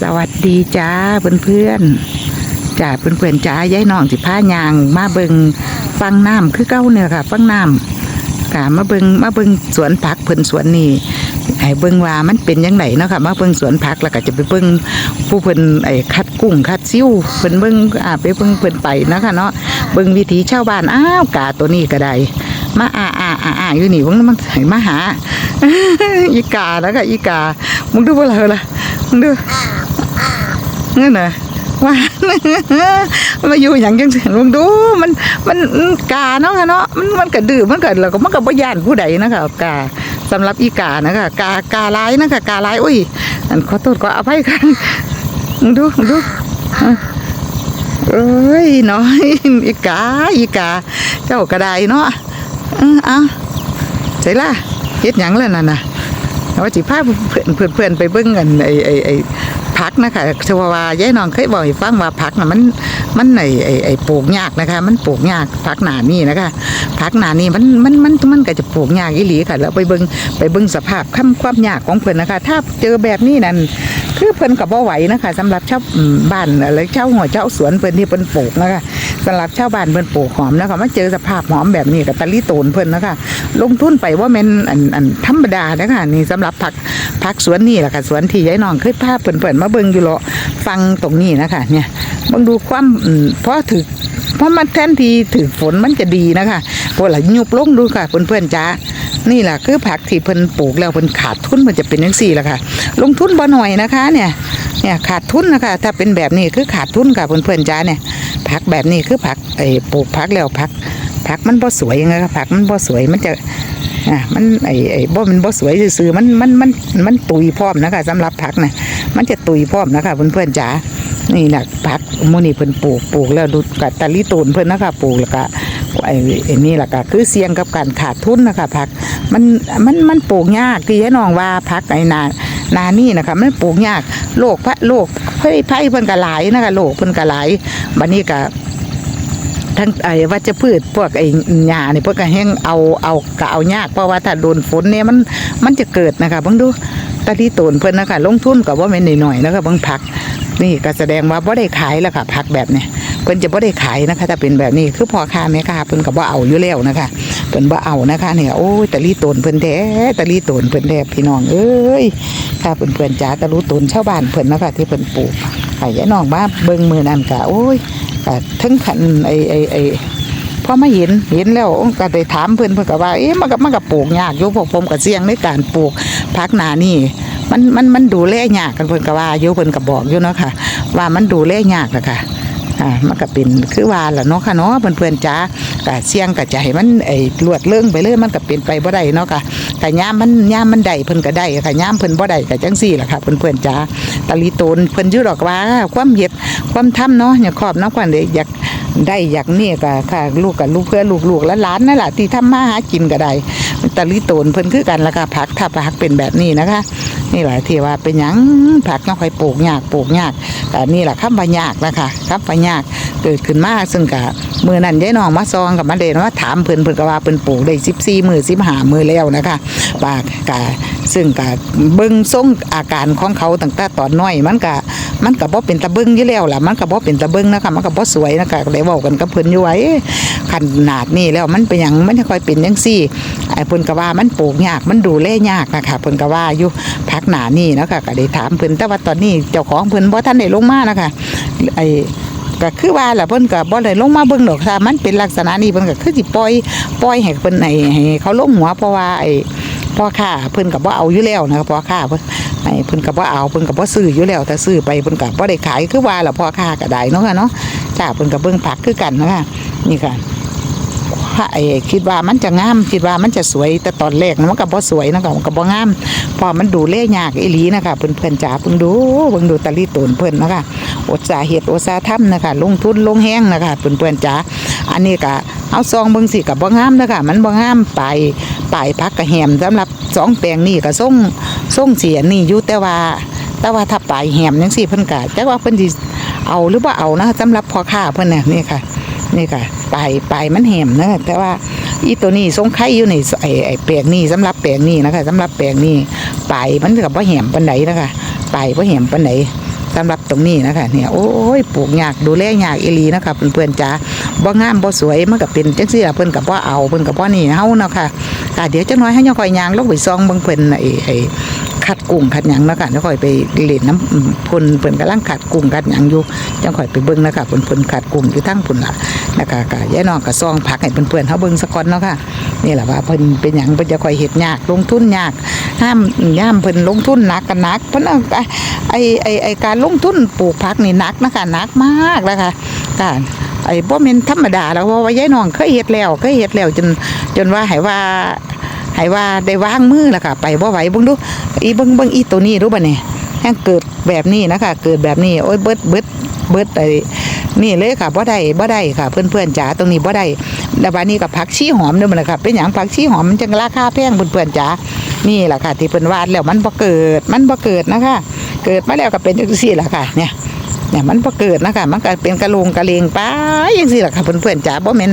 สวัสดีจ้าเพื่อนๆจ้าเพื่อนๆจ้ายายน้องสิพายาง มาเบิงฟังน้ำคือเก้าเนี่ยค่ะ ฟังน้ำค่ะ มาเบิงมาเบิงสวนผักเพิ่นสวนนี่ให้เบิงว่ามันเป็นยังไงเนาะค่ะมาเบิงสวนผักแล้วก็จะไปเบิงผู้เพิ่นไอ้คัดกุ้งคัดซิ่วเพิ่นเบิงอ่าไปเบิงเพิ่นไปนะคะเนาะเบิงวิถีชาวบ้านอ้าวกาตัวนี้ก็ได้มาอ่าอ่าอ่าอ่าอยู่นี่มันมันให้มาหาอีกาแล้วก็อีกามึงดูว่าอะไรล่ะมึงดู นั่นน่ะว่ามาอยู่อย่างจังซี่ลองดูมันมันกาเนาะค่ะเนาะมันมันก็ดื้อมันก็แล้วก็มันก็บ่ย่านผู้ใดนะคะกาสำหรับอีกานะคะกากาหลายนะคะกาหลายอุ้ยอันขอโทษขออภัยค่ะดูดูเอ้ยน้อยอีกาอีกา เจ้าก็ไดเนาะเออเอาใส่ล่ะเฮ็ดหยังแล้วนั่นน่ะว่าสิพาเพื่อนเพื่อนเพื่อนไปเบิ่งกันไอ้ไอ้ไอ้ พักนะคะชวาวายายน้องเคยบอกให้ฟังว่าพักนะมันมันไอไอไอปลูกยากนะคะ มันปลูกยากพักหนานี่นะคะพักหนานี่มันมันมันมันก็จะปลูกยากอีหลีค่ะ แล้วไปเบิงไปเบิงสภาพคำความยากของเพิ่นนะคะ ถ้าเจอแบบนี้นั่นคือเพิ่นกับบ่ไหวนะคะสำหรับชาวอืมบ้านอะไรชาหัวเจ้าสวนเพิ่นที่เพิ่นปลูกนะคะ สำหรับชาวบ้านเพิ่นปลูกหอมนะคะมาเจอสภาพหอมแบบนี้กับตะลิโตนเพิ่นนะคะลงทุนไปว่าแม่นอันอันธรรมดานะคะนี่สำหรับผักผักสวนนี่แหละค่ะสวนที่ยายน้องเคยพาเปิ่นๆมาเบิ่งอยู่เลาะฟังตรงนี้นะคะเนี่ยบิ่งดูความเพราะถือเพราะมันแทนที่ถือฝนมันจะดีนะคะพวกหละยุบลงดูค่ะเพื่อนๆจ้านี่แหละคือผักที่เพิ่นปลูกแล้วเพิ่นขาดทุนมันจะเป็นจังซี่ละค่ะ ลงทุนบ่หน่อยนะคะ เนี่ย เนี่ยขาดทุนนะคะ ถ้าเป็นแบบนี้คือขาดทุนค่ะเพื่อนๆจ้าเนี่ยผักแบบนี้คือผักไอ้ปลูกผักแล้วผักผักมันบ่สวยยังไงครับผักมันบ่สวยมันจะอะมันไอ้ไอ้บ่มันบ่สวยซื่อๆมันมันมันมันตุยพร้อมนะคะสำหรับผักนะมันจะตุยพร้อมนะคะเพื่อนๆจ๋านี่นะผักมูนี่เพิ่นปลูกปลูกแล้วดูกับตะลิตูนเพิ่นนะคะปลูกแล้วก็ไอ้ไอ้นี่แหละก็คือเสี่ยงกับการขาดทุนนะคะผักมันมันมันปลูกยากที่ยายน้องว่าผักไอ้นา นานี่นะคะมันปลูกยากโรคพระโรคเฮ้ยไผ่เพิ่นก็หลายนะคะโรคเพิ่นก็หลายบัดนี้ก็ทั้งไอ้วัชพืชพวกไอ้หญ้านี่พวกก็แห้งเอาเอาก็เอายากเพราะว่าถ้าโดนฝนเนี่ยมันมันจะเกิดนะคะเบิ่งดูตะลีโตนเพิ่นนะคะลงทุนก็บ่แม่นน้อยๆนะคะเบิ่งผัก นี่ก็แสดงว่าบ่ได้ขายแล้วค่ะผักแบบเนี้ยเพิ่นจะบ่ได้ขายนะคะถ้าเป็นแบบนี้คือพอค้าแม่ค้าเพิ่นก็บ่เอาอยู่แล้วนะคะ เพิ่นบ่เอานะคะเนี่ยโอ้ยตะลีโตนเพิ่นแท้ตะลีโตนเพิ่นแท้พี่น้องเอ้ยค่ะเพิ่นๆจ๋าตะลูโตนชาวบ้านเพิ่นนะคะที่เพิ่นปลูกให้ยายน้องมาเบิ่งมือนั้นก็โอ้ยก็ถึงขันไอ้ไอ้ไอ้พอมาเห็นเห็นแล้วก็ได้ถามเพื่อนเพื่อนก็ว่าเอ๊ะมันก็มันก็ปลูกยากอยู่พวกผมก็เสี่ยงในการปลูกพักหนานี่มันมันมันดูแลยากกันเพื่อนก็ว่าอยู่เพื่อนก็บอกอยู่เนาะค่ะ ว่ามันดูแลยากนะค่ะ อ่ามันก็เป็นคือว่าล่ะเนาะค่ะเนาะเพื่อนเพื่อนๆจ้าก็เสี่ยงก็จะให้มันไอ้ลวดเรื่องไปเลยมันก็เป็นไปบ่ได้เนาะค่ะแต่ย่ามมันย่ามมันได้เพิ่นก็ได้ค่ะย่ามเพิ่นบ่ได้ก็จังซี่ล่ะค่ะเพื่อนเพื่อนๆจ้าตะลีโตนเพิ่นอยู่ดอกว่าความเฮ็ดความทำเนาะอย่าขอบเนาะกว่าเด้อยากได้อยากนี่ก็ค่ะ ลูกกับลูกเพื่อลูกลูกและหลานนั่นแหละที่ทำมาหากินก็ได้ ตะลิโตนเพิ่นคือกันแล้วก็ผักถ้าผักเป็นแบบนี้นะคะ นี่แหละที่ว่าเป็นหยังผักก็ค่อยปลูกยากปลูกยากแต่นี่แหละคำว่ายากนะคะคำว่ายากเกิดขึ้นมาซึ่งกะมือนั้นยายน้องมาซองกับมาเดนว่าถามเพิ่นเพิ่นก็ว่าเพิ่นปลูกได้14มือ15มือแล้วนะคะปากกะซึ่งกะเบิ่งทรงอาการของเขาตั้งแต่ตอนน้อยมันกะมันก็บ่เป็นตะเบิงอยู่แล้วล่ะมันก็บ่เป็นตะเบิงนะคะมันก็บ่สวยนะคะก็ได้เว้ากันกับเพิ่นอยู่ไว่าเอ๊ะขนาดนี้แล้วมันเป็นหยังมันค่อยเป็นจังซี่ไเพิ่นก็ว่ามันปลูกยากมันดูแลยากนะคะเพิ่นก็ว่าอยู่พักหนานี่นะคะก็ได้ถามเพิ่นแต่ว่าตอนนี้เจ้าของเพิ่นบ่ทันได้ลงมานะคะไอ้ก็คือว่าล่ะเพิ่นก็บ่ได้ลงมาเบิ่งดอกถ้ามันเป็นลักษณะนี้เพิ่นก็คือสิปล่อยปล่อยให้เพิ่นให้ให้เขาลงหัวเพราะว่าไอ้พ่อค้าเพิ่นก็บ่เอาอยู่แล้วนะพ่อค้าเพิ่นไอ้เพิ่นก็บ่เอาเพิ่นก็บ่ซื้ออยู่แล้วแต่ซื้อไปเพิ่นก็บ่ได้ขายคือว่าล่ะพ่อค้าก็ได้เนาะค่ะเนาะจ้าเพิ่นก็เบิ่งผักคือกันเนาะค่ะนี่ค่ะ ถ้าไอ้คิดว่ามันจะงามคิดว่ามันจะสวยแต่ตอนแรกนะมันก็บ่สวยนะก็มันก็บ่งาม พอมันดูแลยากอีหลีนะคะเพิ่อนๆจ๋าเพิ่งดูเพิ่งดูตะลีตูนเพิ่นนะคะอดสาเหตุอดสาทำนะคะลงทุนลงแห้งนะคะเพิ่อนๆจ๋าอันนี้ก็เอาซองเบิ่งสิก็บ่งามนะคะมันบ่งามไปปลายพักกระแหมสำหรับสองแปลงนี่ก็ส่งส่งเสียนี่อยู่แต่ว่า แต่ว่าถ้าปลายแหมจังซี่เพิ่นก็จักว่าเพิ่นสิเอาหรือบ่าเอานะสำหรับพอค้าเพิ่นน่ะนี่ค่ะ นี่ค่ะปลายปลายมันแหมนะแต่ว่าอีตัวนี้ทรงไข่อยู่ในไอ้ไอ้แปลงนี้สำหรับแปลงนี้นะคะสำหรับแปลงนี้ปลายมันก็บ่แหมปานใดนนะคะปลายบ่แหมปานใดสำหรับตรงนี้นะคะเนี่ยโอ้ยปลูกยากดูแลยากอีลีนะคะเพื่อนๆจ๋าบ่งามบ่สวยมันก็เป็นจังซี่ล่ะเพิ่นก็บ่เอาเพิ่นก็บ่นี่เฮาเนาะค่ะค่ะเดี๋ยวจักหน่อยให้ย่อค่อยยางลงไปซองเบิ่งเพิ่นไอ้ไอ้ ขัดกุ้งขัดหยังนะคะเดี๋ยวค่อยไปเล่นน้ำอืมเพิ่นเพิ่นกำลังขัดกุ้งขัดหยังอยู่จังค่อยไปเบิ่งนะคะเพิ่นเพิ่นขัดกุ้งอยู่ทั้งพุ่นละนะคะก็ยายน้องก็ซองผักให้เพื่อนเฮาเบิ่งซะก่อนเนาะค่ะนี่แหละว่าเพิ่นเป็นหยังเพิ่นจะค่อยเฮ็ดยากลงทุนยากห้ามย่ามเพิ่นลงทุนหนักกันหนักเพิ่นเอาไอ้ไอ้ไอ้การลงทุนปลูกผักนี่หนักนะคะหนักมากนะคะค่ะไอ้บ่แม่นธรรมดาแล้วเพราะว่ายายน้องเคยเฮ็ดแล้วเคยเฮ็ดแล้วจนจนว่าให้ว่า ให้ว่าได้วางมือแล้วค่ะ ไปบ่ไหวเบิ่งดูอีเบิ่งเบิ่งอีตัวนี้ดูบัดนี้แห่งเกิดแบบนี้นะคะ เกิดแบบนี้โอ้ยเบิดเบิดเบิดไอ้นี่เลยค่ะบ่ได้บ่ได้ค่ะ เพื่อนๆจ๋าตรงนี้บ่ได้แล้วบัดนี้กับผักชีหอมด้อมันนะค่ะเป็นหยังผักชีหอมมันจังราคาแพงเพื่อนๆจ๋านี่แหละค่ะ ที่เพิ่นวาดแล้วมันบ่เกิดมันบ่เกิดนะคะ เกิดมาแล้วก็เป็นจังซี่แหละค่ะ เนี่ยเนี่ยมันบ่เกิดนะคะมันก็เป็นกระโลงกระเลงไปจังซี่แหละค่ะเพิ่อนๆจ๋าบ่แม่น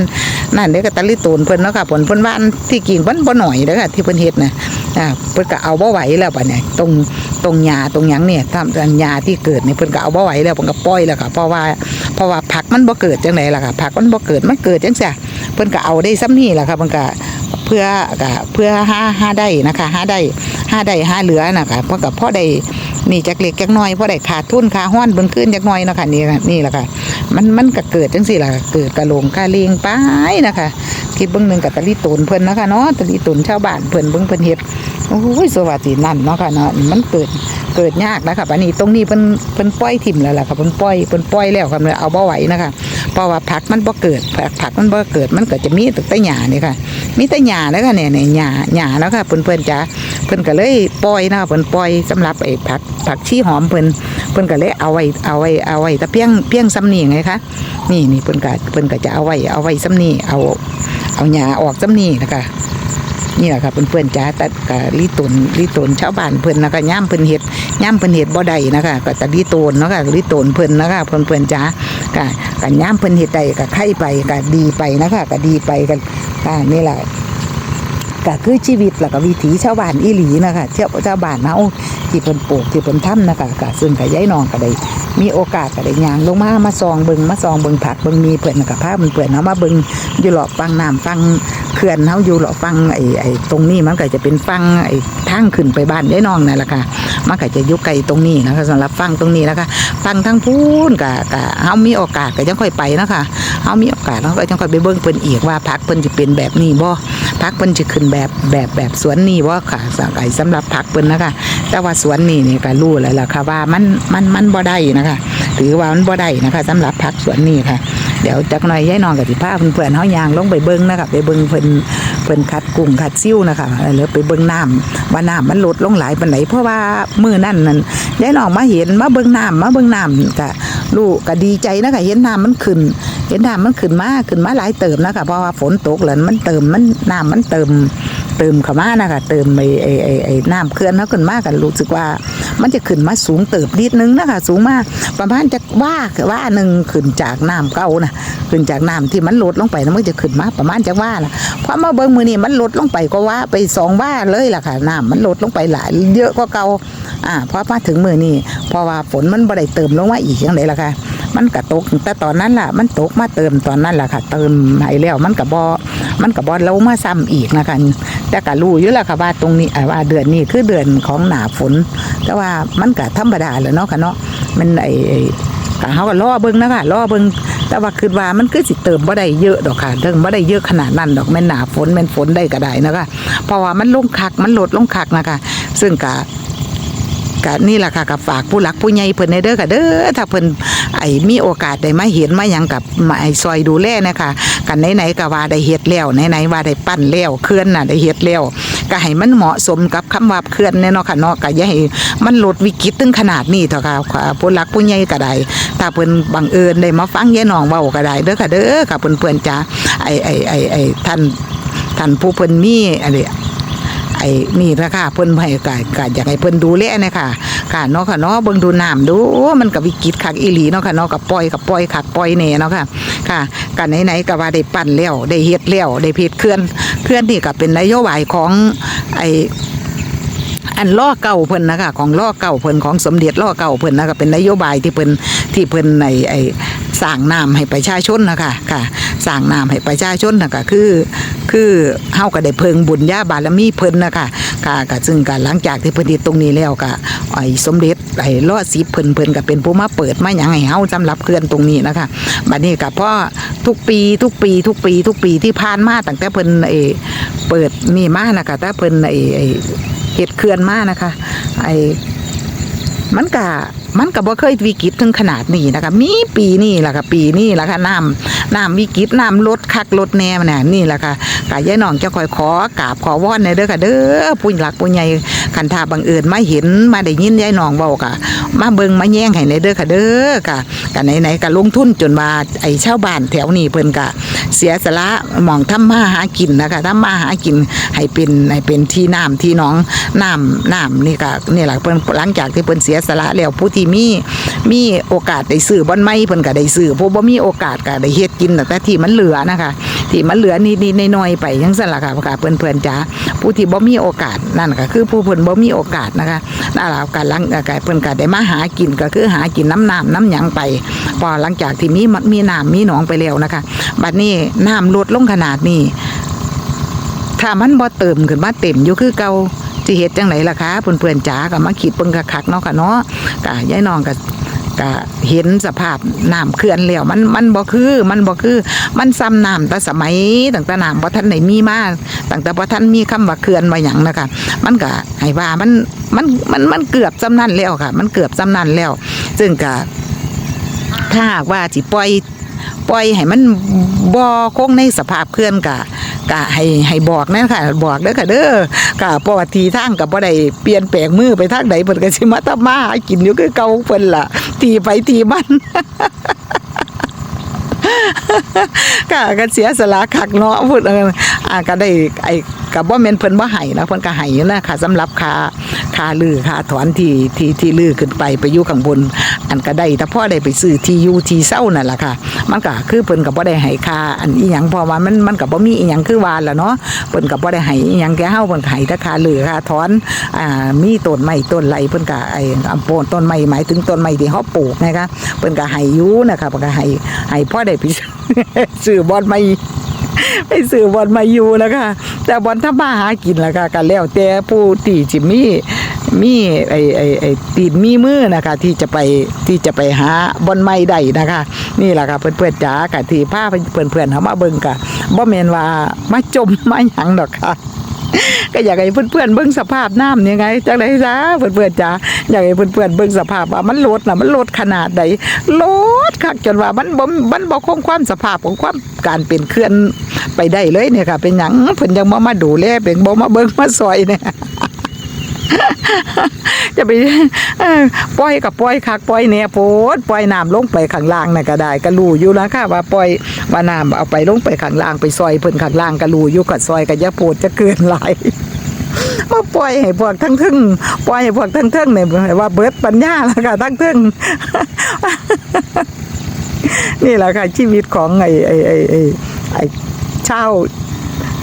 นั่นเด้อก็ตะลิตูนเพิ่นเนาะค่ะเพิ่นเพิ่นวาดที่กิ่งเพิ่นบ่หน่อยเด้อค่ะที่เพิ่นเฮ็ดน่ะอ่าเพิ่นก็เอาบ่ไหวแล้วบัดเนี่ยตรงตรงหญ้าตรงหยังเนี่ยทำหญ้าที่เกิดเนี่ยเพิ่นก็เอาบ่ไหวแล้วเพิ่นก็ปล่อยแล้วค่ะเพราะว่าเพราะว่าผักมันบ่เกิดจังไดล่ะค่ะผักมันบ่เกิดมันเกิดจังซี่เพิ่นก็เอาได้ซ้ำนี่ล่ะค่ะเพิ่นก็เพื่อก็เพื่อห้าห้าได้นะคะห้าได้ห้าได้ห้าเหลือนะคะเพราะกับพ่อได้นี่จักเล็กจักน้อยพ่อได้ขาดทุนขาห้อนบนขึ้นจักน้อยนะคะนี่นี่แหละค่ะ มันมันก็เกิดจังสี่ล่ะเกิดกระโหลงกระเลงไปนะคะคิดเบื้องหนึ่งกับตะลีตูนเพิ่นนะคะเนาะตะลีตูนชาวบ้านเพิ่นเบื้องเพิ่นเฮ็ดโอ้ยสวัสดีนั่นเนาะค่ะเนาะมันเกิดเกิดยากนะคะอันนี้ตรงนี้เพิ่นเพิ่นปล่อยถิ่มแล้วล่ะค่ะเพิ่นปล่อยเพิ่นปล่อยแล้วค่ะเลยเอาบ่ไหวนะคะเพราะว่าผักมันบ่เกิดผักผักมันบ่เกิดมันก็จะมีแต่หญ้านี่ค่ะ มีแต่หญ้าแล้วค่ะเนี่ยเนี่ยหญ้าหญ้าแล้วค่ะเพิ่นๆจ้าเพิ่นก็เลยปล่อยนะเพิ่นปล่อยสำหรับไอ้ผักผักชีหอมเพิ่นเพิ่นก็เลยเอาไว้เอาไว้เอาไว้แต่เพียงเพียงซ้ำนี่ไงคะนี่นี่เพิ่นก็เพิ่นก็จะเอาไว้เอาไว้ซ้ำนี่เอาเอาหญ้าออกซ้ำนี่นะคะนี่แหละค่ะเพื่อนๆจ้าแต่กะลีตนลีตนชาวบ้านเพิ่นนะคะย่ามเพิ่นเฮ็ดย่ามเพิ่นเฮ็ดบ่ได้นะคะก็แตะลีตนเนาะค่ะลีตนเพิ่นนะคะเพื่อนๆจ้าก็ก็ย่ามเพิ่นเฮ็ดได้ก็ไข่ไปก็ดีไปนะคะก็ดีไปกันอ่านี่แหละ ก็คือชีวิตแล้วก็วิถีชาวบ้านอีหลีนะคะชาวชาวบ้านเฮาที่เพิ่นปลูกที่เพิ่นทำนะคะก็ซึ่งก็ย้ายนองก็ได้มีโอกาสก็ได้ย่างลงมามาซองเบิงมาซองเบิงผักเบิงมีเพิ่นก็พาเพิ่นๆเฮามาเบิงอยู่หลอกฟังน้ำฟังเขื่อนเฮาอยู่หลอกฟังไอ้ไอ้ตรงนี้มันก็จะเป็นฟังไอ้ทางขึ้นไปบ้านย้ายนองนั่นแหละค่ะมันก็จะอยู่ไกลตรงนี้นะคะสำหรับฟังตรงนี้นะคะฟังทั้งพูนก็ก็เฮามีโอกาสก็จังค่อยไปนะคะเฮามีโอกาสเฮาก็จังค่อยไปเบิ่งเพิ่นอีกว่าผักเพิ่นสิเป็นแบบนี้บ่พักเพิ่นจะขึ้นแบบแบบแบบแบบสวนนี่ว่าค่ะสไอสำหรับพักเพิ่นนะคะแต่ว่าสวนนี่นี่ก็รู้แล้วล่ะค่ะว่ามันมันมันบ่ได้นะคะถือว่ามันบ่ได้นะคะสำหรับพักสวนนี่ค่ะ เดี๋ยวจักหน่อยยายนองกับสิพาเพื่อนๆเฮายางลงไปเบิ่งนะคะไปเบิ่งเพิ่นเพิ่นคัดกุ้งคัดซิ่วนะคะแล้วไปเบิ่งน้ำว่าน้ำมันลดลงหลายปานไหนเพราะว่ามื้อนั้นนั่นยายนองมาเห็นมาเบิ่งน้ำมาเบิ่งน้ำก็ลูกก็ดีใจนะคะเห็นน้ำมันขึ้น เห็นน้ำมันขึ้นมาขึ้นมาหลายเติมนะคะเพราะว่าฝนตกแล้วมันเติมมันน้ำมันเติมเติมเข้ามานะคะเติมไอ้ไอ้ไอ้ไอ้น้ำเคลื่อนเขาขึ้นมากันรู้สึกว่า มันจะขึ้นมาสูงเติบนิดนึงนะคะสูงมากประมาณจะว่าว่าหนึ่งขึ้นจากน้ำเก่านะขึ้นจากน้ำที่มันลดลงไปนะมันจะขึ้นมาประมาณจะว่านะเพราะมาเบิ้งมือนี่มันลดลงไปก็ว่าไปสองว่าเลยล่ะค่ะน้ำมันลดลงไปหลายเยอะกว่าเก่าอ่าพอมาถึงมือนี่เพราะว่าฝนมันบ่ได้เติมลงมาอีกอย่างไรล่ะค่ะ มันก็ตกแต่ตอนนั้นล่ะ มันตกมาเติมตอนนั้นล่ะค่ะ เติมให้แล้วมันก็บ่มันก็บ่ลงมาซ้ำอีกนะคะแต่ก็รู้อยู่แล้วค่ะว่าตรงนี้อ่าว่าเดือนนี้คือเดือนของหนาฝน แต่ว่ามันก็ธรรมดาแหล้วเนาะค่ะเนาะมันไอ้ไอ้ก็เฮาก็รอเบิ่งนะคะรอเบิ่งแต่ว่าคิดว่ามันคือสิเติมบ่ได้เยอะดอกค่ะเติมบ่ได้เยอะขนาดนั้นดอกแม่นหนาฝนแม่นฝนได้ก็ได้นะคะเพราะว่ามันลงคักมันลดลงคักนะคะ ซึ่งก็ก็นี่แหละค่ะกับฝากผู้หลักผู้ใหญ่เพิ่นในเด้อค่ะเด้อถ้าเพิ่น ไอ้มีโอกาสได้มาเห็นมาหยังกับไอ้ซอยดูแลนะคะกันไหนๆก็ว่าได้เฮ็ดแล้วไหนๆว่าได้ปั้นแล้วเคลื่อนน่ะได้เฮ็ดแล้วก็ให้มันเหมาะสมกับคำว่าเคลื่อนแน่เนาะค่ะเนาะก็อย่าให้มันลดวิกฤตถึงขนาดนี้เถอะค่ะค่ะผู้หลักผู้ใหญ่ก็ได้ถ้าเพิ่นบังเอิญได้มาฟังยายน้องเว้าก็ได้เด้อค่ะเด้อค่ะเพิ่นๆจ้าไอ้ไอ้ไอ้ไอ้ท่านท่านผู้เพิ่นมีอะไร ไอ้นี่ละค่ะเพิ่นให้กายกายอยากให้เพิ่นดูแลนี่ยค่ะค่ะเนาะค่ะเนาะเบิ่งดูน้ำดูมันก็วิกฤตคักอีหลีเนาะค่ะเนาะก็ปล่อยก็ปล่อยคักปล่อยแน่เนาะค่ะค่ะกันไหนๆก็ว่าได้ปั้นแล้วได้เฮ็ดแล้วได้เพชรเคลื่อนเคลื่อนนี่ก็เป็นนโยบายของไอ้อันล่อเก่าเพิ่นนะคะของล่อเก่าเพิ่นของสมเด็จล่อเก่าเพิ่นนะคะเป็นนโยบายที่เพิ่นที่เพิ่นในไอ้สร้างน้ำให้ประชาชนนะคะค่ะสร้างน้ำให้ประชาชนนะคะคือ คือเฮาก็ได้เพิงบุญญาบารมีเพิ่นนะคะค่ะก็ซึ่งก็หลังจากที่เพิ่นเฮ็ดตรงนี้แล้วก็ไอ้สมเด็จไอ้ล่อสิบเพิ่นเพิ่นก็เป็นผู้มาเปิดมาหยังให้เฮาสำหรับเคลื่อนตรงนี้นะคะบัดนี้ก็เพราะทุกปีทุกปี ทุกปี ทุกปีที่ผ่านมาตั้งแต่เพิ่นไอ้เปิดนี่มานะคะแต่เพิ่นไอ้ไอ้เห็ดเขื่อนมานะคะไอ้มันก็มันก็บ่เคยวิกฤตถึงขนาดนี้นะคะมีปีนี้แหละค่ะปีนี้แหละค่ะน้ำน้ำวิกฤตน้ำลดคักลดแน่มาเนี่ยนี่แหละค่ะกายายน้องจะคอยขอกราบขอวอนในเด้อค่ะเด้อผู้หลักผู้ใหญ่คันทาบังเอิญมาเห็นมาได้ยินยายน้องเว้าค่ะมาเบิงมาแย่งให้ในเด้อค่ะเด้อค่ะกันไหนๆก็ลงทุนจนว่าไอ้ชาวบ้านแถวนี้เพิ่นก็เสียสละหมองทำมาหากินนะคะทำมาหากินให้เป็นให้เป็นที่น้ำที่น้องน้ำน้ำนี่ก็นี่แหละเพิ่นหลังจากที่เพิ่นเสียสละแล้วผู้ที่มีมีโอกาสได้ซื้อบ่อนไม้เพิ่นก็ได้ซื้อผู้บ่มีโอกาสก็ได้เฮ็ดกินแต่ที่มันเหลือนะคะที่มันเหลือนิดๆน้อยๆไปจังซั่นล่ะค่ะค่ะเพิ่อนๆจ๋าผู้ที่บ่มีโอกาสนั่นก็คือผู้เพิ่นบ่มีโอกาสนะคะนั่นล่ะการลังก็เพิ่นก็ได้มาหากินก็คือหากินน้ำน้ำน้ำหยังไป พอหลังจากที่มีมีน้ำมีหนองไปแล้วนะคะ บัดนี้น้ำลดลงขนาดนี้ถ้ามันบ่เติมขึ้นมาเต็มอยู่คือเก่า สิเฮ็ดจังไหนล่ะคะเพื่อนๆจ๋าก็มาคิดเบิ่งคักๆเนาะค่ะเนาะก็ยายน้องก็ก็เห็นสภาพน้ำเขื่อนแล้วมันมันบ่คือมันบ่คือมันซ้ำน้ำแต่สมัยตั้งแต่น้ำบ่ทันได้มีมาตั้งแต่บ่ทันมีคำว่าเขื่อนว่าหยังนะคะมันก็ให้ว่ามันมันมันมันเกือบจำนั้นแล้วค่ะ มันเกือบจำนั้นแล้ว ซึ่งก็ถ้าว่าสิปล่อย ปล่อยให้มันบ่คงในสภาพเคลื่อนกะกะให้ให้บอกนะค่ะ บอกเด้อค่ะเด้อกะเพราะว่าทีทางกับบ่ได้เปลี่ยนแปลงมือไปทางใดเพิ่นก็สิมาทำมาหากินอยู่คือเก่าเพิ่นล่ะทีไปทีมันก็ก็เสียสละคักเนาะพูดเอออ่าก็ได้ไอ้ กับว่าแม่นเพิ่นบ่ให้นะเพิ่นก็ให้อยู่นะค่ะสำหรับค่าค่าลือค่าถอนที่ที่ที่ลือขึ้นไปไปอยู่ข้างบน อันก็ได้แต่พ่อได้ไปซื้อที่อยู่ที่เศร้านั่นแหละค่ะ มันก็คือเพิ่นก็บ่ได้ให้ค่าอันอีหยังพราะว่ามันมันก็บ่มีอีหยังคือว่าล่ะเนาะเพิ่นก็บ่ได้ให้อีหยังแก่เฮาเพิ่นก็ให้แต่ค่าลือค่าถอนอ่ามีต้นไม้ต้นไรเพิ่นก็ไอ้อำโปนต้นไม้หมายถึงต้นไม้ที่เฮาปลูกนะคะเพิ่นก็ให้อยู่นะคะเพิ่นก็ให้ให้พ่อได้ไปซื้อบอนไม้ ไปซื้อบอลมาอยู่แล้วค่ะ แต่บอลถ้ามาหากินแล้วค่ะกันแล้วแต่ผู้ที่จิมี่มีไอไอไอตีนมีมือนะคะ ที่จะไปที่จะไปหาบอลไม้ได้นะคะ นี่แหละค่ะเพื่อนๆจ๋ากะที่ผ้าเพื่อนๆเขามาเบิ่งกะบ่แมนว่ามาจมมาหยังดอกค่ะ ก็อยากให้เพื่อนๆเบิ่งสภาพน้ำยังไงจังไดจ้าเพื่อนๆจ้าอยากให้เพื่อนๆเบิ่งสภาพว่ามันลดนะมันลดขนาดใดลดคักจนว่ามันบ่มันบ่คงความสภาพของความการเป็นเคลื่อนไปได้เลยเนี่ยค่ะ เป็นหยังเพิ่นยังบ่มาดูแลเป็นบ่มาเบิ่งมาซอยเนี่ย จะไปปล่อยกับปล่อยคักปล่อยแหน่โพดปล่อยน้ำลงไปข้างล่างน่ะก็ได้ก็รู้อยู่แล้วค่ะว่าปล่อยว่าน้ำเอาไปลงไปข้างล่างไปซอยเพิ่นข้างล่างก็รู้อยู่ก็ซอยก็อย่าโพดจะเกินหลายมาปล่อยให้พวกทั้งทึ่งปล่อยให้พวกทั้งทึ่งเนี่ยว่าเบิดปัญญาแล้วค่ะทั้งทึ่งนี่แหละค่ะชีวิตของไอ้ไอ้ไอ้ไอ้ไอ้ชาว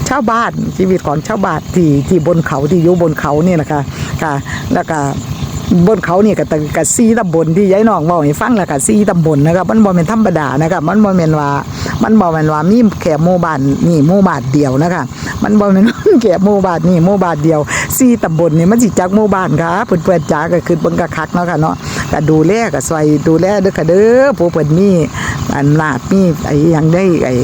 ชาวบ้านชีวิตของชาวบ้านที่ที่บนเขาที่อยู่บนเขาเนี่ยนะคะค่ะแล้วก็บนเขาเนี่ยก็ตั้งกับซีตำบลที่ยายน้องบอกให้ฟังแล้วก็ซีตำบลนะครับมันบ่เป็นธรรมดานะครับมันบ่แม่นว่า มันบ่แม่นว่ามีแค่หมู่บ้านนี่หมู่บ้านเดียวนะคะมันบ่แม่นแค่หมู่บ้านนี่หมู่บ้านเดียวซีตำบลนี่มันสิจักหมู่บ้านครับเพิ่นๆจ๋าก็คือเบิ่งกะคักเนาะค่ะเนาะก็ดูแลก็ซอยดูแลเด้อค่ะเด้อผู้เพิ่นมีอันลาดมีไอ้ยังได้ไอ้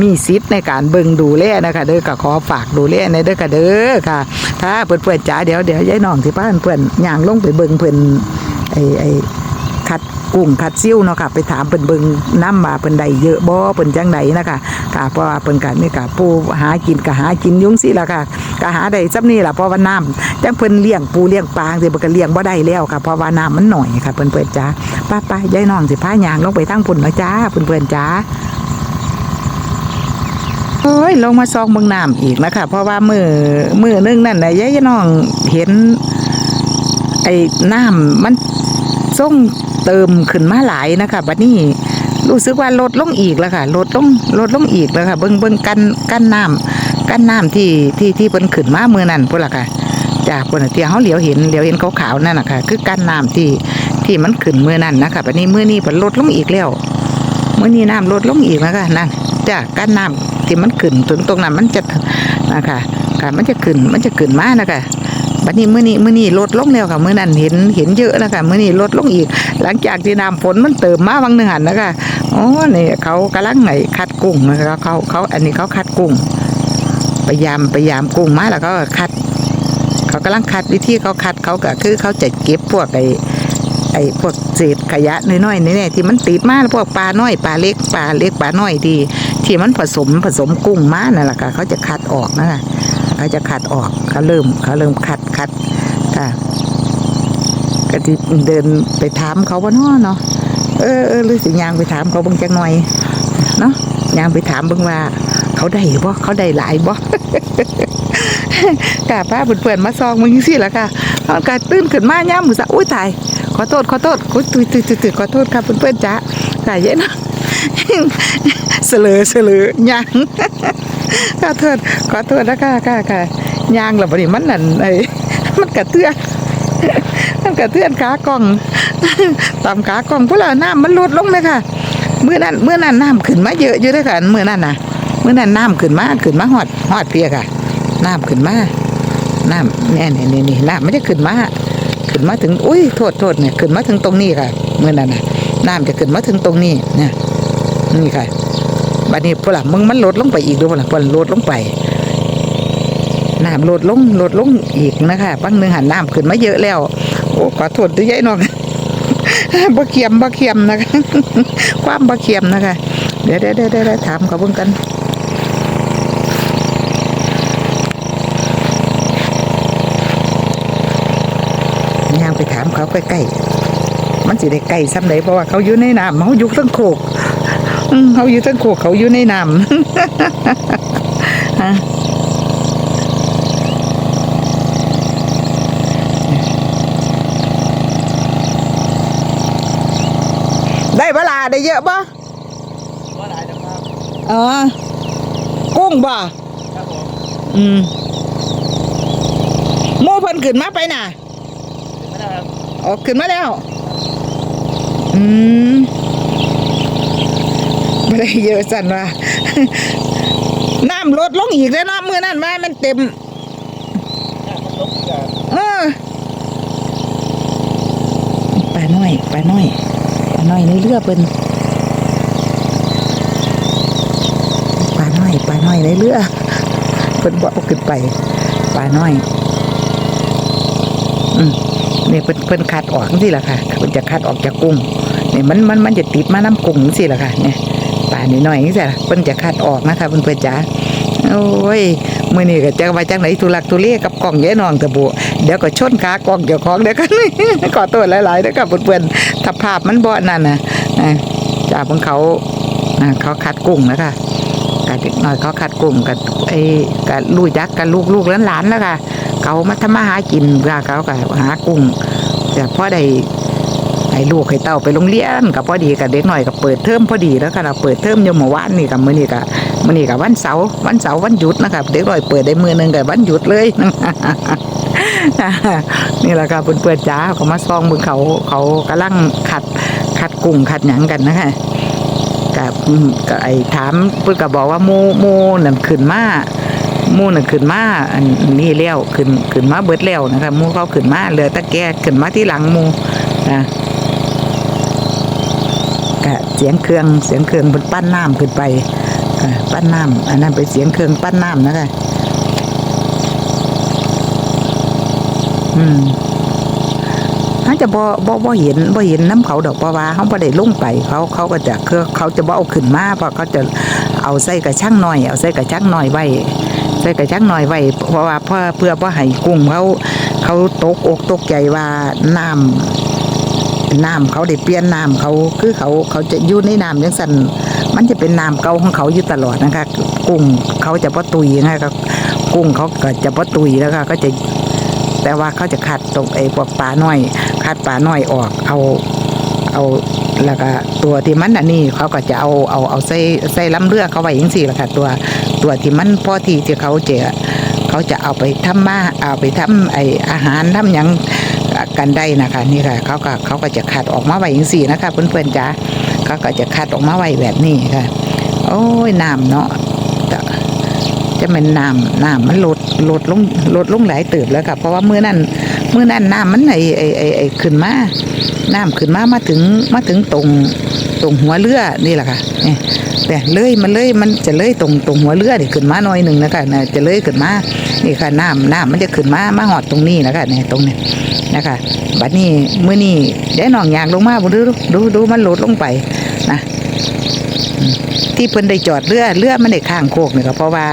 มีสิทธิ์ในการเบิ่งดูแลนะคะเด้อก็ขอฝากดูแลในเด้อค่ะเด้อค่ะ ถ้าเพื่อนเพื่อนจ๋าเดี๋ยวเดี๋ยวยายน้องที่บ้านเพื่อนย่างลงไปเบิ่งเพื่อนไอ้ไอ้คัดกุ้งคัดซิ่วเนาะค่ะไปถามเพิ่นเบิ่งน้ำมาเพิ่นได้เยอะบ่เพิ่นจังไดนะคะค่ะเพราะว่าเพิ่นก็นี่ก็ปูหากินก็หากินยุ่งสิละค่ะก็หาได้ซับนี่ล่ะเพราะว่าน้ำจังเพิ่นเลี้ยงปูเลี้ยงปลาสิเพิ่นก็เลี้ยงบ่ได้แล้วค่ะเพราะว่าน้ำมันหน่อยค่ะเพิ่นเพิ่นจ๋าป้าๆยายน้องสิพายางลงไปทางพุ่นนะจ้าเพิ่นเพิ่นจ๋า โอ้ยลงมาซองเมืองน้ำอีกนะคะ เพราะว่ามือมือนึงนั่นนะยายน้องเห็น ไอ้น้ำมันส่งเติมขึ้นมาหลายนะคะบัดนี้รู้สึกว่าลดลงอีกแล้วค่ะลดลงลดลงอีกแล้วค่ะ เบิ่งเบิ่งกันกันน้ำกันน้ำที่ที่ที่เพิ่นขึ้นมามือนั่นพุ่นล่ะค่ะ จากคนน่ะที่เขาเหลียวเห็นเหลียวเห็นขาวๆนั่นนะค่ะคือกั้นน้ำที่ที่มันขึ้นมือนั่นนะคะบัดนี้มือนี้มันลดลงอีกแล้วมือนี้น้ำลดลงอีกนะคะนั่นจากั้นน้ำ ที่มันขึ้นถึงตรงนั้นมันจะนะคะค่ะมันจะขึ้นมันจะขึ้นมากนะคะบัดนี้มือนี้มือนี้ลดลงแล้วค่ะมือนั้นเห็นเห็นเยอะนะคะมือนี้ลดลงอีก หลังจากที่น้ำฝนมันเติมมาบางหนึ่งหันนะคะโอ้นี่เขากำลังไงคัดกุ้งนะคะเขาเขาอันนี้เขาคัดกุ้งพยายามพยายามกุ้งมาแล้วก็คัด เขากำลังคัดวิธีเขาคัดเขาก็คือเขาจะเก็บพวกไอ้ไอ้พวกเศษขยะน้อยๆนี่ที่มันติดมาพวกปลาน้อยปลาเล็กปลาเล็กปลาน้อยที่ ที่มันผสมผสมกุ้งมานั่นแหละค่ะเขาจะคัดออกนะคะเขาจะคัดออกเขาเริ่มเขาเริ่มคัดคัดค่ะก็ที่เดินไปถามเขาว่าน้อเนาะเออเออหรือสิยางไปถามเขาบิ่งจักหน่อยเนาะยางไปถามบิ่งว่า เขาได้บ่เขาได้หลายบ่กาป้าเพื่อนมาซองมึงสิละค่ะเอากาตื่นขึ้นมาย่ามหมูสะอุ้ยตายขอโทษขอโทษอุ้ยตุยตุยตุยขอโทษครับเพื่อนๆจ้าตายเย็นนะ เสลือเสลือย่างขอโทษขอโทษนะค่ะค่ะค่ะยางแล้วบัดนี้มันนั่นไอ้มันกระเตื้อนมันกระเตื้อนขากล้องตามขากล้องพวกเราน้ำมันลดลงเลยค่ะเมื่อนั้นเมื่อนั้นน้ำขึ้นมาเยอะอยู่เลยค่ะเมื่อนั้นนะเมื่อนั้นน้ำขึ้นมาขึ้นมาหอดหอดเพียค่ะน้ำขึ้นมาน้ำแน่นี่นี่นี่น้ำไม่ได้ขึ้นมาขึ้นมาถึงอุ้ยโทษโทษเนี่ยขึ้นมาถึงตรงนี้ค่ะ เมื่อนั้นน่ะน้ำจะขึ้นมาถึงตรงนี้เนี่ยนี่ค่ะ บัดนี้พวกละมึงมันลดลงไปอีกด้วยพวกละพวกลดลงไปน้ำลดลงลดลงอีกนะคะบางหนึงหันน้ำขึ้นมาเยอะแล้ว โอ้ขอโทษด้วยยายน้องบ่เคียมบ่เคียมนะคะ ความบ่เคียมนะคะ เดี๋ยวเดี๋ยวเดี๋ยวเดี๋ยวถามเขาเบิ่งกันย่างไปถามเขาใกล้ๆมันสิได้ใกล้ซ้ำใดเพราะว่าเขาอยู่ในน้ำเขาอยู่ทั้งโคก เขาอยู่ทั้งโคกเขาอยู่ในน้ำฮะได้เวลาได้เยอะบ่ว่าหลายนะครับอ๋อกุ้งบ่ครับผมอืมหมู่เพิ่นขึ้นมาไปน่ะไม่ได้ครับออกขึ้นมาแล้ว อืม ไม่ได้เยอะสันว่าน้ำลดลงอีกแล้วเนาะมือนั่นว่ามันเต็มเนี่ยมันลบอีกอะเออปลาน้อยปลาน้อยปลาน้อยในเรือเพิ่นปลาน้อยปลาน้อยในเรือเพิ่นบ่เอาขึ้นไปปลาน้อย อืมนี่เพิ่นเพิ่นคัดออกจังซี่ล่ะค่ะเพิ่นจะคัดออกจากกุ้งนี่มันมันมันจะติดมาน้ำกุ้งจังซี่ล่ะค่ะ เนี่ย ปลาน้อยๆจังซี่ล่ะเพิ่นจะคัดออกนะคะเพิ่นเพิ่นจ๋าโอ้ยมื้อนี้ก็จักว่าจังไหนทุลักทุเลกับกล้องยายนองตะบุเดี๋ยวก็ชนขากล้องเจ้าของเดี๋ยวกันขอโทษหลายๆนะครับเพื่อนๆถ้าภาพมันบ่นั่นนะอ่าจ้าเพิ่นเขาเขาคัดกุ้งนะคะกะเด็กน้อยเขาคัดกุ้งกับไอ้กับลูกยักษ์กับลูกๆหลานๆแล้วค่ะเขามาทำมาหากินค่ะเขาก็หากุ้งแต่พอได้ ให้ลูกให้เต้าไปโรงเรียนกับพอดีกับเด็กหน่อยก็เปิดเทอมพอดีแล้วค่ะเปิดเทอมอยมเมื่อวานนี่กับมื้อนี้กับมื้อนี้กับวันเสาร์วันเสาร์วันหยุดนะครับเด็กหน่อยเปิดได้มื้อหนึงกับวันหยุดเลยนี่แหละค่ะเพื่อนๆจ้าเขามาซองมือเขาเขากำลังขัดขัดกุ้งขัดหยังกันนะคะกับอืมก็ไอ้ถามเพื่อนก็บอกว่ามูมูนั่นขึ้นมามูนั่นขึ้นมาอันนี้แล้วขึ้นขึ้นมาเบิดแล้วนะคะมูเขาขึ้นมาเหลือตะแกขึ้นมาที่หลังมูนะก็เสียงเครื่องเสียงเครื่องบนปั้นน้ำขึ้นไปปั้นน้ำอันนั้นเป็นเสียงเครื่องปั้นน้ำนะคะอืมเขาจะบ่บ่บ่เห็นบ่เห็นน้ำเขาดอกเพราะวาเขาบ่ได้ลุ่งไป เขาเขาก็จะคือเขาจะบ่เอาขึ้นมาเพราะเขาจะเอาใส่กระชังหน่อย เอาใส่กระชังหน่อยไว้ใส่กระชังหน่อยไว้เพราะว่าเพื่อเพื่อบ่ให้กุ้งเขาเขาตกอกตกใจว่าน้ำ น้ำเขาได้เปลี่ยนน้ำเขาคือเขาเขาจะอยู่ในน้ำจังซั่นมันจะเป็นน้ำเก่าของเขาอยู่ตลอดนะคะ กุ้งเขาจะบ่ตุยนะคะกุ้งเขาก็จะบ่ตุยแล้วค่ะก็จะแต่ว่าเขาจะคัดตรงไอ้พวกปลาน้อยคัดปลาน้อยออกเอาเอาแล้วก็ตัวที่มันอันนี้เขาก็จะเอาเอาเอาใส่ใส่ลำเรือกเขาไว้อย่างสี่ละค่ะตัวตัวที่มันพอที่ที่เขาจะเขาจะเอาไปทำมาเอาไปทำไออาหารทำหยัง กันได้นะคะนี่ค่ะเขาก็เขาก็จะคัดออกมาไว้อย่างสี่นะคะเพื่อนๆจ้าเขาก็จะคัดออกมาไว้แบบนี้ค่ะ โอ้ยน้ำเนาะจะจะเป็นน้ำน้ำมันลดลดลงลดลงหลายเติบแล้วค่ะเพราะว่าเมื่อนั้นเมื่อนั้นน้ำมันไอไอไอไอขึ้นมาน้ำขึ้นมามาถึงมาถึงตรง ตรงหัวเรือนี่แหละค่ะเนี่ยแต่เลยมันเลยมันจะเลยตรงตรงหัวเรือนี่ขึ้นมาหน่อยหนึ่งนะคะนะจะเลยขึ้นมานี่ค่ะน้ำน้ำมันจะขึ้นมามาหอดตรงนี้นะคะเนี่ยตรงนี้นะคะบัดนี้เมื่อนี้ได้หนองยางลงมาบ่ดูดูดูมันลดลงไปนะที่เพิ่นได้จอดเรือเรือมันได้ข้างโคกนี่ก็เพราะว่า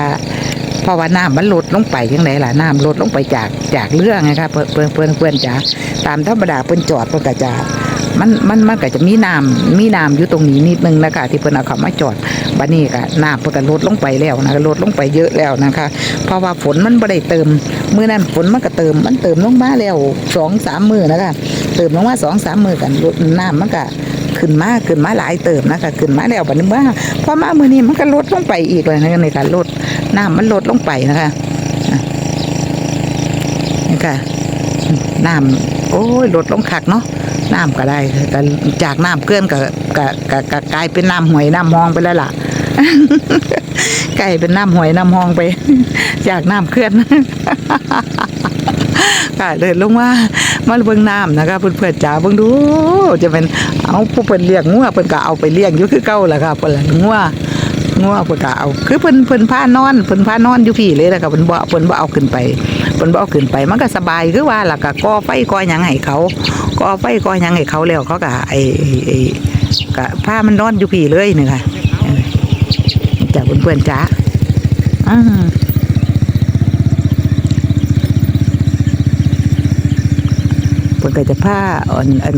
เพราะว่าน้ำมันลดลงไปยังไงล่ะน้ำลดลงไปจากจากเรือไงครับเพื่อนเพื่อนเพื่อนเพื่อนจ๋าตามธรรมดาเพิ่นจอดเพิ่นก็จะ มันมันมันก็จะมีน้ำมีน้ำอยู่ตรงนี้นิดนึงนะคะที่เพิ่นเอาเขามาจอดบัดนี้ก็น้ำเพิ่นก็ลดลงไปแล้วนะลดลงไปเยอะแล้วนะคะ เพราะว่าฝนมันบ่ได้เติมเมื้อนั้นฝนมันก็เติมมันเติมลงมาแล้วสองสามมือนะคะเติมลงมาสองสามมือกันลดน้ำมันก็ขึ้นมาขึ้นมาหลายเติมนะคะขึ้นมาแล้วบัดนี้ว่าพอมามือนี้มันก็ลดลงไปอีกเลยนะคะในการลดน้ำมันลดลงไปนะคะนี่ค่ะน้ำโอ้ยลดลงคักเนาะ น้ำก็ได้แต่จากน้ำเกลื่อนก็ก็ก็ก็กลายเป็นน้ำหวยน้ำมองไปแล้วล่ะกลายเป็นน้ำหวยน้ำมองไป จากน้ำเคลื่อนค่ะเดินลงมามาเบิ่งน้ำนะคะเพื่อนๆจ๋าเบิ่งดู จะเป็นเอาผู้เพิ่นเลี้ยงงัวเพิ่นก็เอาไปเลี้ยงอยู่คือเก่าแหละค่ะเพิ่นละงัว งัวเพิ่นก็เอา คือเพิ่นเพิ่นพานอนเพิ่นพานอนอยู่พี่เลยนะคะเพิ่นบ่เพิ่นบ่เอาขึ้นไปเพิ่นบ่เอาขึ้นไป มันก็สบายคือว่าล่ะก็ก่อไฟก่อหยังให้เขาก่อไฟก่อหยังให้เขาแล้วเขาก็ไอ้ไอ้ก็พามันนอนอยู่พี่เลยนี่ค่ะจ้าเพื่อนๆจ๋าอืมเพิ่นก็จะผ้าอ่อนอัน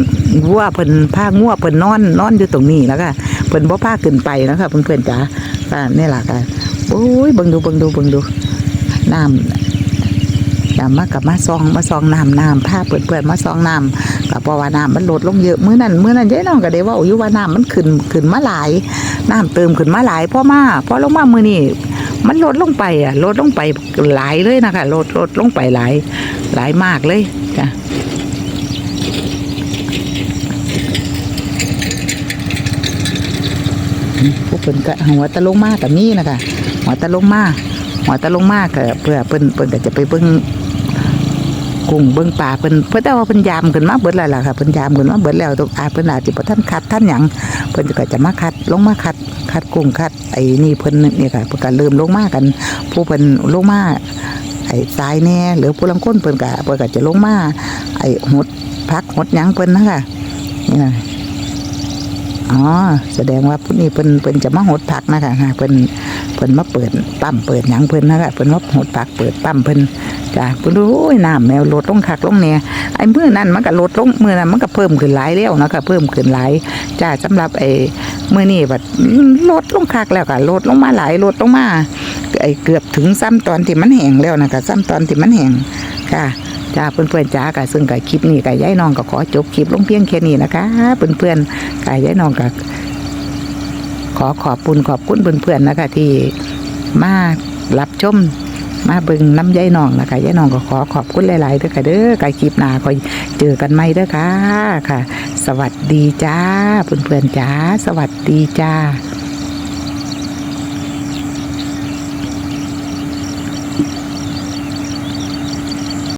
วัวเพิ่นผ้างัวเพิ่นนอนนอนอยู่ตรงนี้แล้วก็เพิ่นบ่ผ้าขึ้นไปนะคะเพื่อนๆจ๋า ก็นี่ล่ะค่ะโอ้ยบิ่งดูบิ่งดูบิ่งดูน้ำน้ำมากับมาซองมาซองน้ำน้ำผ้าเปื่อนๆมาซองน้ำก็เพราะว่าน้ำมันลดลงเยอะมื้อนั้นมื้อนั้นยายน้องก็ได้ว่าอยู่ว่าน้ำมันขึ้นขึ้นมาหลายน้ำเติมขึ้นมาหลายพอมาพ่อลงมามื้อนี้มันลดลงไปอะลดลงไปหลายเลยนะคะลดลดลงไปหลายหลายมากเลย พวกเพิ่นก็หัวตะลงมากับนี่นะคะหัวตะลงมากหัวตะลงมาก็เพื่อเพิ่นเพิ่นก็จะไปเบิ่งกุ้งเบิ่งปลาเพิ่นเพิ่นแต่ว่าเพิ่นยามขึ้นมาเบิดแล้วล่ะค่ะเพิ่นยามขึ้นมาเบิดแล้วตกอาเพิ่นอาจสิบ่ทันคัดทันหยังเพิ่นก็จะมาคัดลงมาคัดคัดกุ้งคัดไอ้นี่เพิ่นนี่ค่ะเพิ่นก็เริ่มลงมากัน ผู้เพิ่นลงมาไอ้ทรายแน่หรือผู้ลังคนเพิ่นก็เพิ่นก็จะลงมาไอ้หดพักหดหยังเพิ่นนะคะนี่นะ อ๋อแสดงว่าผู้นี้เพิ่นเพิ่นจะมาหดผักนะคะฮะเพิ่นเพิ่นมาเปิดปั๊มเปิดหยังเพิ่นนะคะเพิ่นมาหดผักเปิดปั๊มเพิ่นจ้ะเพิ่นรู้โอ้ยน้ำแมวลดลงคักลงแหน่ยไอ้มือนั้นมันก็ลดลงมือนั้นมันก็เพิ่มขึ้นหลายแล้วนะคะเพิ่มขึ้นหลายจ้าสำหรับไอ้มือนี้บัดลดลงคักแล้วก็ลดลงมาหลายลดลงมาไอ้เกือบถึงซ้ำตอนที่มันแห้งแล้วนะคะซ้ำตอนที่มันแห้งค่ะ จ้าเพื่อนๆจ้ากะซึ่งกะคลิปนี้กะย้ายน้องก็ขอจบคลิปลงเพียงแค่นี้นะคะเพื่อนๆกะย้ายน้องกะขอขอบคุณขอบคุณเพื่อนๆนะคะที่มารับชมมาบิ่งน้ำยายน้องนะคะยายน้องก็ขอขอบคุณหลายๆเด้อค่ะเด้อกะคลิปหน้าคอยเจอกันใหมเด้อค่ะค่ะ สวัสดีจ้าเพื่อนๆจ้า สวัสดีจ้า